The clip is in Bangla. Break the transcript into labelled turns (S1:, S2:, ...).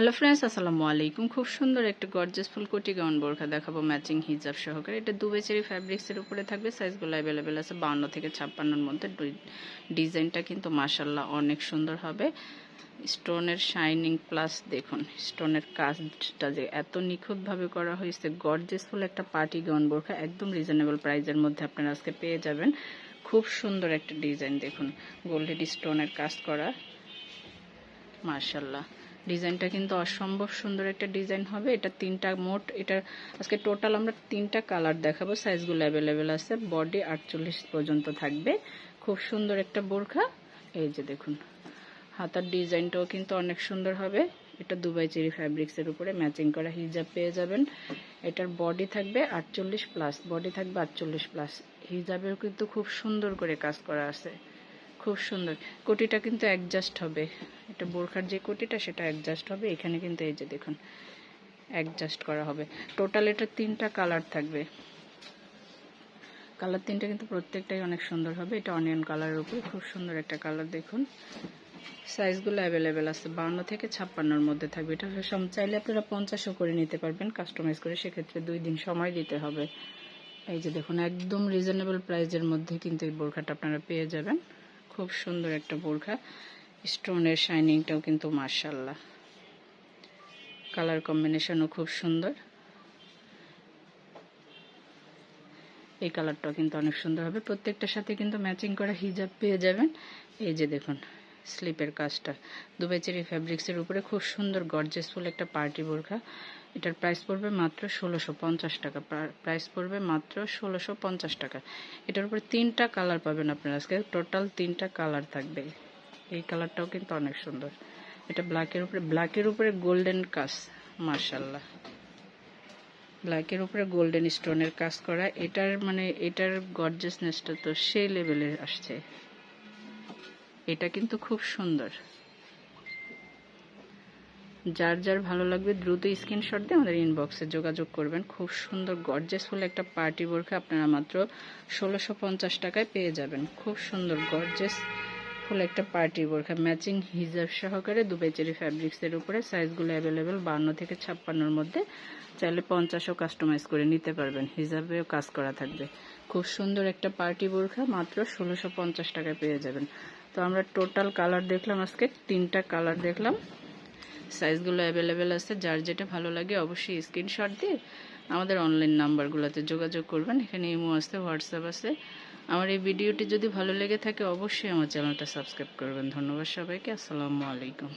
S1: হ্যালো ফ্রেন্ডস আসসালামু আলাইকুম। খুব সুন্দর একটা গর্জেস ফুল কোটি গাউন বোরখা দেখাবো ম্যাচিং হিজাব সহকারে। এটা দু বেচেরি ফ্যাব্রিক্সের উপরে থাকবে সাইজগুলো অ্যাভেলেবেল আছে বাউন্ন থেকে ছাপ্পান্নর মধ্যে। ডিজাইনটা কিন্তু মাসাল্লাহ অনেক সুন্দর হবে। স্টোনের শাইনিং প্লাস দেখুন স্টোনের কাজটা যে এত নিখুঁতভাবে করা হয়েছে গর্জেস ফুল একটা পার্টি গাউন বোরখা, একদম রিজনেবল প্রাইজের মধ্যে আপনারা আজকে পেয়ে যাবেন। খুব সুন্দর একটা ডিজাইন দেখুন গোল্ডেড স্টোনের কাজ করা। মার্শাল্লাহ ডিজাইনটা কিন্তু অসম্ভব সুন্দর একটা ডিজাইন হবে। এটা তিনটা মোট, এটা আজকে টোটাল আমরা তিনটা কালার দেখাবো। সাইজগুলো অ্যাভেলেবেল আছে। বডি আটচল্লিশ পর্যন্ত থাকবে। খুব সুন্দর একটা বোরখা। এই যে দেখুন, হাতার ডিজাইনটাও কিন্তু অনেক সুন্দর হবে। এটা দুবাই চেরি ফ্যাব্রিক্সের উপরে ম্যাচিং করা হিজাব পেয়ে যাবেন। এটার বডি থাকবে আটচল্লিশ প্লাস বডি থাকবে আটচল্লিশ প্লাস হিজাবেও কিন্তু খুব সুন্দর করে কাজ করা আছে। খুব সুন্দর। কোটিটা কিন্তু অ্যাডজাস্ট হবে। এটা বোরখার যে কোটিটা, সেটা অ্যাডজাস্ট হবে। এখানে কিন্তু এই যে দেখুন অ্যাডজাস্ট করা হবে। টোটাল এটা তিনটা কালার থাকবে। কালার তিনটা কিন্তু প্রত্যেকটাই অনেক সুন্দর হবে। এটা অনিয়ন কালারের উপরে খুব সুন্দর একটা কালার দেখুন। সাইজগুলো অ্যাভেলেবেল আছে। বান্ন থেকে ছাপ্পান্নর মধ্যে থাকবে। এটা চাইলে আপনারা পঞ্চাশও করে নিতে পারবেন। কাস্টমাইজ করে সেক্ষেত্রে দুই দিন সময় দিতে হবে। এই যে দেখুন, একদম রিজনেবল প্রাইজের মধ্যে কিন্তু এই বোরখাটা আপনারা পেয়ে যাবেন। খুব সুন্দর একটা বোরখা। স্টোনের শাইনিংটাও কিন্তু মার্শাল্লাহ কালার কম্বিনেশনও খুব সুন্দর। এই কালারটাও কিন্তু অনেক সুন্দর হবে। প্রত্যেকটার সাথে কিন্তু ম্যাচিং করা হিজাব পেয়ে যাবেন। এই যে দেখুন, স্লিপের কাজটা। দুবাই চেরি ফ্যাব্রিক্সের উপরে খুব সুন্দর, গর্জেসফুল একটা পার্টি বোরখা। এটার প্রাইস পড়বে মাত্র ষোলোশো পঞ্চাশ টাকা। প্রাইস পড়বে মাত্র ষোলোশো পঞ্চাশ টাকা। এটার উপরে তিনটা কালার পাবেন আপনারা। আজকে টোটাল তিনটা কালার থাকবে। এই কালারটাও কিন্তু অনেক সুন্দর। এটা ব্ল্যাকের উপরে ব্ল্যাকের উপরে গোল্ডেন কাজ মার্শাল্লাহ ব্ল্যাকের উপরে গোল্ডেন স্টোনের কাজ করা, এটার মানে এটার গর্জেসনেসটা তো সেই লেভেলে আসছে। এটা কিন্তু খুব সুন্দর। যার যার ভালো লাগবে দ্রুত স্ক্রিনশট দিয়ে আমাদের ইনবক্সে যোগাযোগ করবেন। খুব সুন্দর গর্জেসফুল একটা পার্টি বোরখা আপনারা মাত্র ষোলোশো পঞ্চাশ টাকায় পেয়ে যাবেন। খুব সুন্দর গর্জেস ফুল একটা পার্টি বোরখা ম্যাচিং হিজাব সহকারে দুবাই চেরি ফ্যাব্রিক্সের উপরে সাইজগুলো অ্যাভেলেবেল বান্ন থেকে ছাপ্পান্নর মধ্যে চাইলে পঞ্চাশও কাস্টমাইজ করে নিতে পারবেন। হিজাবেও কাজ করা থাকবে। খুব সুন্দর একটা পার্টি বোরখা, মাত্র ষোলোশো পঞ্চাশ টাকায় পেয়ে যাবেন। তো আমরা টোটাল কালার দেখলাম, আজকে তিনটা কালার দেখলাম। সাইজগুলো অ্যাভেলেবেল আছে, যার যেটা ভালো লাগে অবশ্যই স্ক্রিনশট দিয়ে আমাদের অনলাইন নাম্বারগুলোতে যোগাযোগ করবেন। এখানে ইমো আছে হোয়াটসঅ্যাপ আছে। আমার এই ভিডিওটি যদি ভালো লেগে থাকে অবশ্যই আমার চ্যানেলটা সাবস্ক্রাইব করবেন। ধন্যবাদ সবাইকে। আসসালামু আলাইকুম।